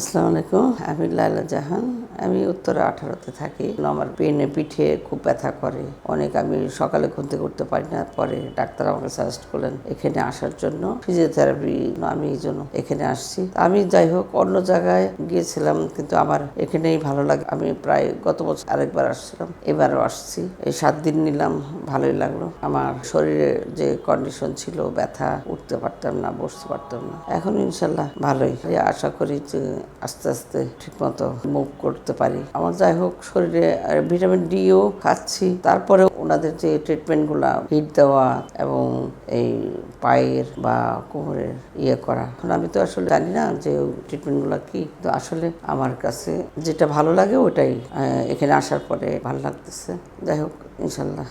আসসালামু আলাইকুম, আমি লাইলা জাহান। আমি উত্তরা আঠারোতে থাকি। আমার পেনে পিঠে খুব ব্যথা করে। অনেক আমি সকালে ঘুম থেকে উঠতে পারি না, পরে ডাক্তার আমাকে সাজেস্ট করলেন এখানে আসার জন্য। ফিজিওথেরাপি আমি এই জন্য এখানে আসছি। আমি যাই হোক, অন্য জায়গায় গিয়েছিলাম, কিন্তু আমার এখানেই ভালো লাগে। আমি প্রায় গত বছর আরেকবার আসছিলাম, এবারও আসছি। এই সাত দিন নিলাম, ভালোই লাগল। আমার শরীরে যে কন্ডিশন ছিল, ব্যথা, উঠতে পারতাম না, বসতে পারতাম না। এখন ইনশাল্লাহ ভালোই। আশা করি যে আস্তে আস্তে ঠিকমতো মুভ করতে পারি। আমার যাই হোক, শরীরে ভিটামিন ডিও খাচ্ছি। তারপরে ওনাদের যে ট্রিটমেন্টগুলো হিট দেওয়া এবং এই পায়ের বা কোমরের ইয়ে করা। এখন আমি তো আসলে জানি না যে ট্রিটমেন্টগুলো কি। তো আসলে আমার কাছে যেটা ভালো লাগে ওটাই এখানে আসার পরে ভালো লাগতেছে। যাই হোক, ইনশাল্লাহ।